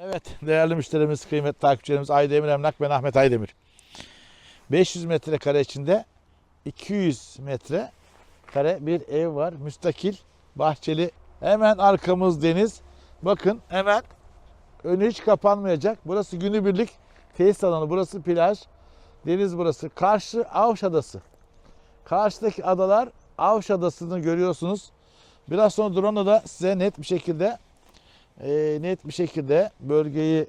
Evet değerli müşterimiz, kıymetli takipçilerimiz Aydemir Emlak ben Ahmet Aydemir. 500 metrekare içinde 200 metre kare bir ev var. Müstakil, bahçeli. Hemen arkamız deniz. Bakın hemen önü hiç kapanmayacak. Burası günübirlik tesis alanı. Burası plaj. Deniz burası. Karşı Avş Adası. Karşıdaki adalar Avş Adası'nı görüyorsunuz. Biraz sonra drone da size net bir şekilde e, net bir şekilde bölgeyi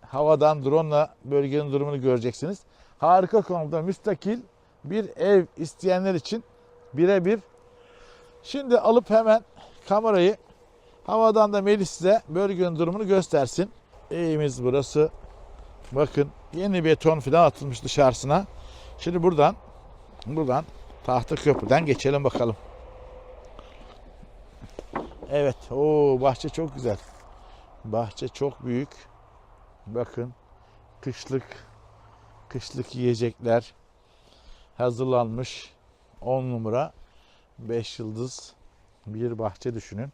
havadan drone'la bölgenin durumunu göreceksiniz. Harika konumda müstakil bir ev isteyenler için birebir. Şimdi alıp hemen kamerayı havadan da Melis size bölgenin durumunu göstersin. Evimiz burası. Bakın yeni beton falan atılmış dışarısına. Şimdi buradan buradan tahta köprüden geçelim bakalım. Evet. o bahçe çok güzel. Bahçe çok büyük. Bakın kışlık kışlık yiyecekler hazırlanmış. 10 numara 5 yıldız bir bahçe düşünün.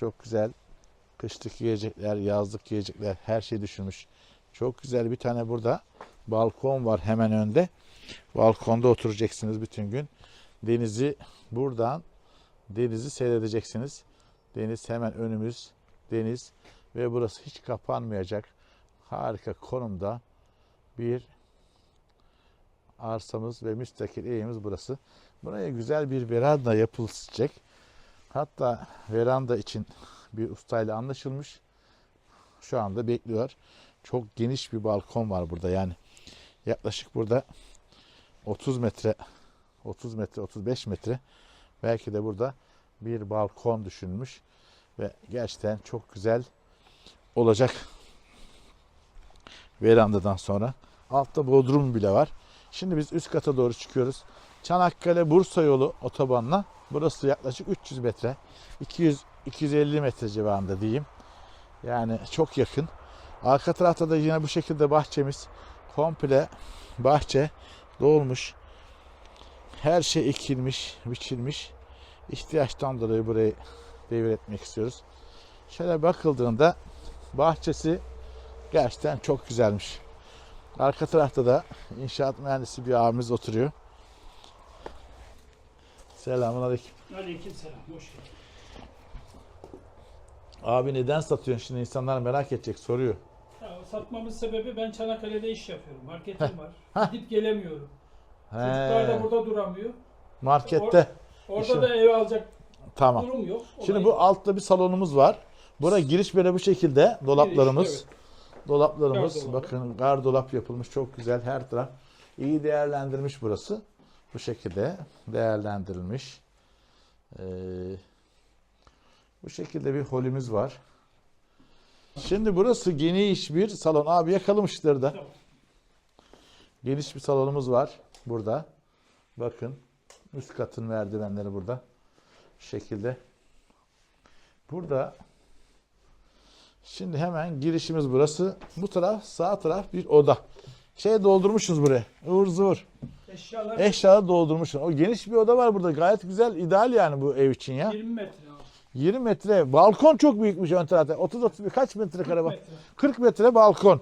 Çok güzel kışlık yiyecekler, yazlık yiyecekler her şey düşünmüş. Çok güzel bir tane burada balkon var hemen önde. Balkonda oturacaksınız bütün gün. Denizi buradan denizi seyredeceksiniz. Deniz hemen önümüz deniz ve burası hiç kapanmayacak harika konumda bir arsamız ve müstakil evimiz burası. Buraya güzel bir veranda yapılacak. Hatta veranda için bir ustayla anlaşılmış. Şu anda bekliyor. Çok geniş bir balkon var burada yani. Yaklaşık burada 30 metre 30 metre 35 metre belki de burada bir balkon düşünmüş ve gerçekten çok güzel olacak verandadan sonra. Altta bodrum bile var. Şimdi biz üst kata doğru çıkıyoruz. Çanakkale Bursa yolu otobanla burası yaklaşık 300 metre. 200 250 metre civarında diyeyim. Yani çok yakın. Arka tarafta da yine bu şekilde bahçemiz komple bahçe dolmuş. Her şey ekilmiş, biçilmiş. İhtiyaçtan dolayı burayı devretmek istiyoruz. Şöyle bakıldığında bahçesi gerçekten çok güzelmiş. Arka tarafta da inşaat mühendisi bir abimiz oturuyor. Selamun aleyküm. Aleykümselam. Hoş geldin. Abi neden satıyorsun şimdi insanlar merak edecek soruyor. Ya, satmamın sebebi ben Çanakkale'de iş yapıyorum. Marketim var. heh. Gidip gelemiyorum. Çocuklar da He, burada duramıyor. markette. Orada İşim- da ev alacak Tamam. durum yok. Şimdi Olay- bu altta bir salonumuz var. Bura giriş böyle bu şekilde. Dolaplarımız. evet. Dolaplarımız. Gardolabı. Bakın gardolap yapılmış çok güzel her taraf. İyi değerlendirilmiş burası. Bu şekilde değerlendirilmiş. Ee, bu şekilde bir holümüz var. Şimdi burası geniş bir salon. Abi yakalım ışıkları da. Geniş bir salonumuz var burada. Bakın üst katın merdivenleri burada. Şu şekilde. Burada şimdi hemen girişimiz burası. Bu taraf sağ taraf bir oda. Şey doldurmuşuz buraya. Ivır zıvır. Eşyalar Eşyaları doldurmuşuz. O geniş bir oda var burada. Gayet güzel, ideal yani bu ev için ya. 20 metre abi. 20 metre. Balkon çok büyükmüş ön tarafta. 30 30 kaç metrekare 40 bak. metre. 40 metre balkon.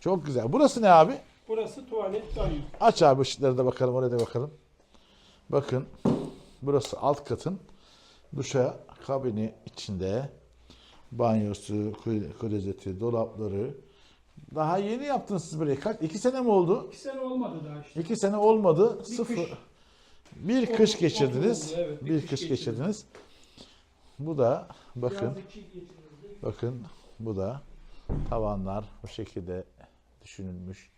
Çok güzel. Burası ne abi? Burası tuvalet banyo. Aç abi ışıkları da bakalım oraya da bakalım. Bakın burası alt katın duşa kabini içinde banyosu, kl- klozeti, dolapları. Daha yeni yaptınız siz burayı. Kaç? İki sene mi oldu? 2 sene olmadı daha işte. İki sene olmadı. Bir Sıfır. kış. Bir kış geçirdiniz. oldu, evet, bir, kış, geçirdiniz. Bu da bakın iki. Bakın bu da tavanlar bu şekilde düşünülmüş,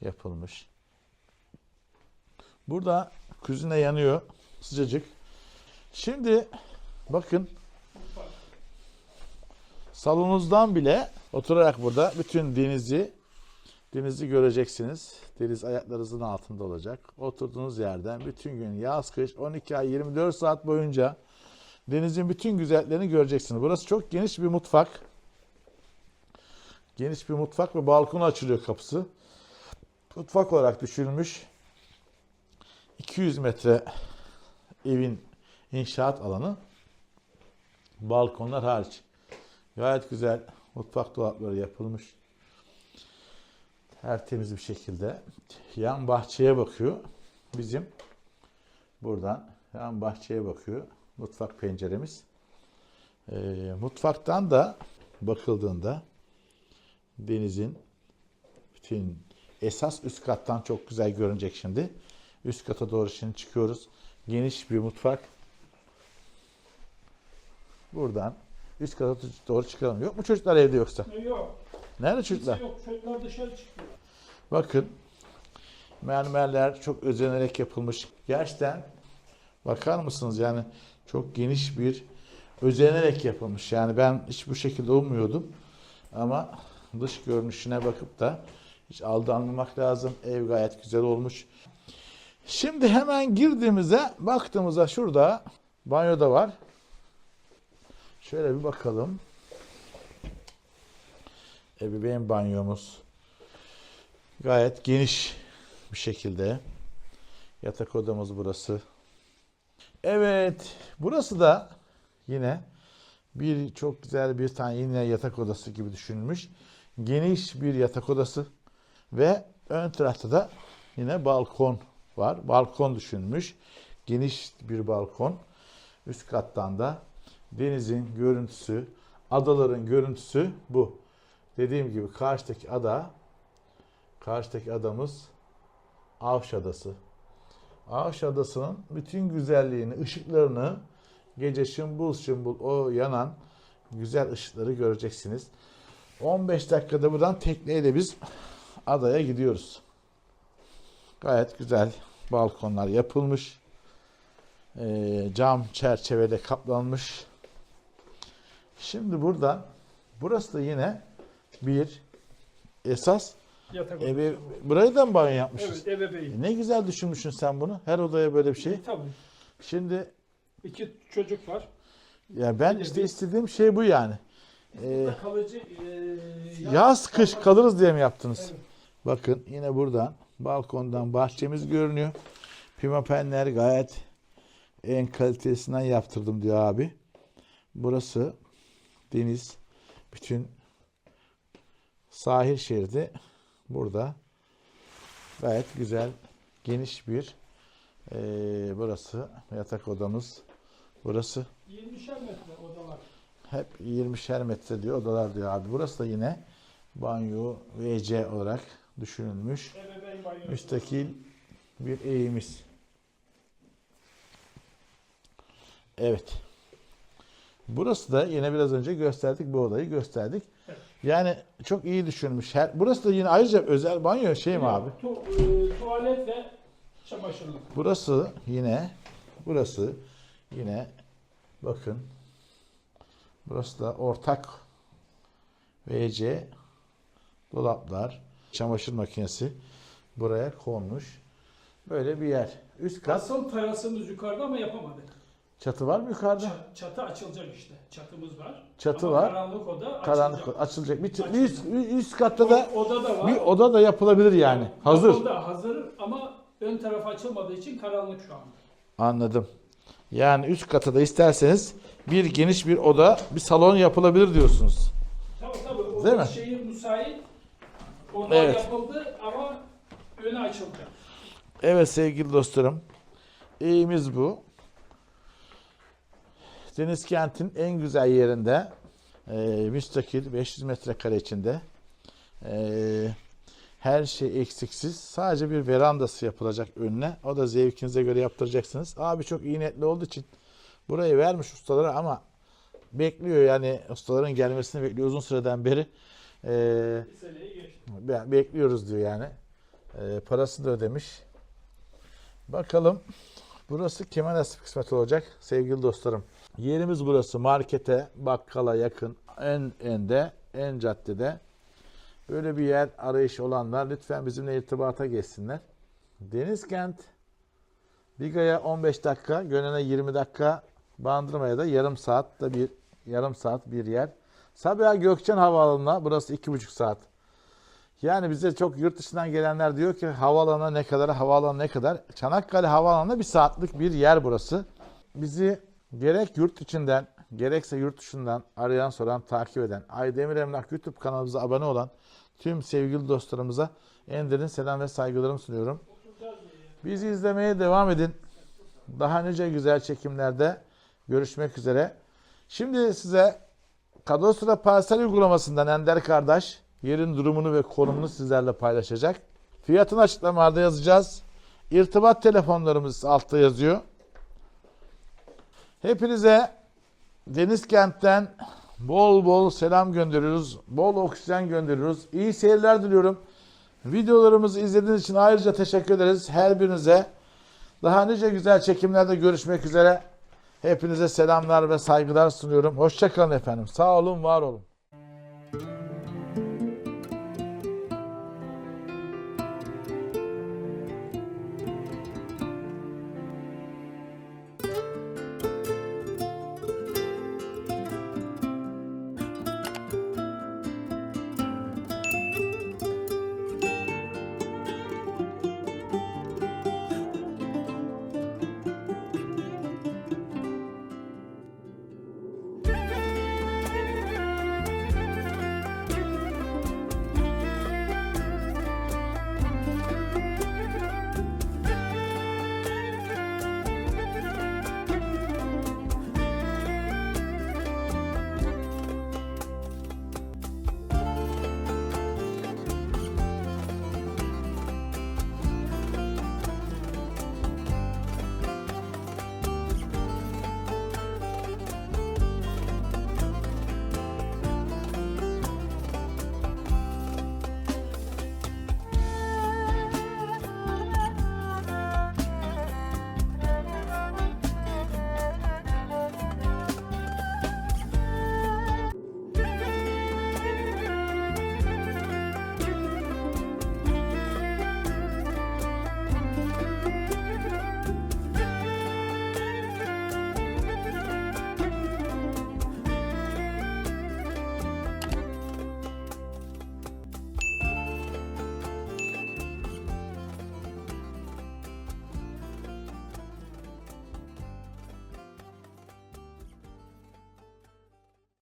yapılmış. Burada kuzine yanıyor sıcacık. Şimdi bakın salonunuzdan bile oturarak burada bütün denizi denizi göreceksiniz. Deniz ayaklarınızın altında olacak. Oturduğunuz yerden bütün gün yaz kış 12 ay 24 saat boyunca denizin bütün güzelliklerini göreceksiniz. Burası çok geniş bir mutfak. Geniş bir mutfak ve balkona açılıyor kapısı. Mutfak olarak düşünülmüş. 200 metre evin inşaat alanı. Balkonlar hariç. Gayet güzel Mutfak dolapları yapılmış. Tertemiz bir şekilde. Yan bahçeye bakıyor. Bizim buradan yan bahçeye bakıyor. Mutfak penceremiz. Ee, mutfaktan da bakıldığında denizin bütün esas üst kattan çok güzel görünecek şimdi. Üst kata doğru şimdi çıkıyoruz. Geniş bir mutfak. Buradan üst kata doğru çıkalım. Yok mu çocuklar evde yoksa? E, Yok. Nerede Kimse çocuklar? yok. Çocuklar dışarı çıkıyor. Bakın mermerler çok özenerek yapılmış. Gerçekten bakar mısınız yani çok geniş bir özenerek yapılmış. Yani ben hiç bu şekilde ummuyordum. Ama dış görünüşüne bakıp da hiç aldanmamak lazım. Ev gayet güzel olmuş. Şimdi hemen girdiğimizde baktığımızda şurada banyo da var. Şöyle bir bakalım. Ebeveyn banyomuz. Gayet geniş bir şekilde. Yatak odamız burası. Evet, burası da yine bir çok güzel bir tane yine yatak odası gibi düşünülmüş. Geniş bir yatak odası ve ön tarafta da yine balkon var. Balkon düşünmüş. Geniş bir balkon. Üst kattan da denizin görüntüsü, adaların görüntüsü bu. Dediğim gibi karşıdaki ada Karşıdaki adamız Avş Adası. Avş Adası'nın bütün güzelliğini, ışıklarını gece şımbıl şımbıl o yanan güzel ışıkları göreceksiniz. 15 dakikada buradan tekneyle biz adaya gidiyoruz. Gayet güzel balkonlar yapılmış. Ee, cam çerçevede kaplanmış. Şimdi buradan burası da yine bir esas Yatak odası. burayı da mı banyo yapmışız? Evet ebeveyn. Ne güzel düşünmüşsün sen bunu. Her odaya böyle bir şey. E, tabii. Şimdi İki çocuk var. ya ben işte istediğim şey bu yani. Ee, Burada kalıcı e, yaz kış kalırız diye mi yaptınız? Evet. Bakın yine buradan balkondan bahçemiz görünüyor. Pimapenler gayet en kalitesinden yaptırdım diyor abi. Burası deniz. Bütün sahil şeridi burada. Gayet güzel, geniş bir eee, burası yatak odamız. Burası 20'şer metre odalar. hep 20'şer metre diyor odalar diyor abi. Burası da yine banyo WC olarak düşünülmüş. Müstakil bir evimiz. Evet. Burası da yine biraz önce gösterdik bu odayı gösterdik. Evet. Yani çok iyi düşünmüş. Her, burası da yine ayrıca özel banyo şey mi abi? Tu, e, tuvalet ve çamaşırlık. Burası yine burası yine bakın burası da ortak WC dolaplar, çamaşır makinesi buraya konmuş. Böyle bir yer. Üst kat Asıl terasımız yukarıda ama yapamadık. Çatı var mı yukarıda? Ça- çatı açılacak işte. Çatımız var. Çatı Ama var. Karanlık oda Karanlık açılacak. açılacak. Bir, Açılacak. bir üst, bir üst katta da O- oda da var. bir oda da yapılabilir yani. Hazır. Balkonda hazır ama ön taraf açılmadığı için karanlık şu anda. Anladım. Yani üst kata da isterseniz bir geniş bir oda, bir salon yapılabilir diyorsunuz. Tabii tabii. O Değil mi? şeyi müsait. Onlar Evet. yapıldı ama önü açılacak. Evet sevgili dostlarım. Evimiz bu. Deniz kentin en güzel yerinde. E, müstakil 500 metrekare içinde. E, her şey eksiksiz. Sadece bir verandası yapılacak önüne. O da zevkinize göre yaptıracaksınız. Abi çok iyi niyetli olduğu için burayı vermiş ustalara ama bekliyor yani ustaların gelmesini bekliyor uzun süreden beri. E, bekliyoruz diyor yani. Ee, parasını da ödemiş. Bakalım burası kime nasip kısmet olacak sevgili dostlarım. Yerimiz burası markete, bakkala yakın en ende, en caddede. Böyle bir yer arayış olanlar lütfen bizimle irtibata geçsinler. Denizkent Biga'ya 15 dakika, Gönen'e 20 dakika, Bandırma'ya da yarım saat da bir yarım saat bir yer. Sabiha Gökçen Havaalanı'na burası 2,5 saat. Yani bize çok yurt dışından gelenler diyor ki havaalanına ne kadar, havaalanı ne kadar. Çanakkale Havaalanı'na bir saatlik bir yer burası. Bizi gerek yurt içinden gerekse yurt dışından arayan soran takip eden Aydemir Emlak YouTube kanalımıza abone olan tüm sevgili dostlarımıza en derin selam ve saygılarımı sunuyorum. Bizi izlemeye devam edin. Daha nice güzel çekimlerde görüşmek üzere. Şimdi size Kadastro parsel uygulamasından Ender kardeş yerin durumunu ve konumunu sizlerle paylaşacak. Fiyatını açıklamalarda yazacağız. İrtibat telefonlarımız altta yazıyor. Hepinize Deniz Kent'ten bol bol selam gönderiyoruz. Bol oksijen gönderiyoruz. İyi seyirler diliyorum. Videolarımızı izlediğiniz için ayrıca teşekkür ederiz her birinize. Daha nice güzel çekimlerde görüşmek üzere. Hepinize selamlar ve saygılar sunuyorum. Hoşçakalın efendim. Sağ olun, var olun.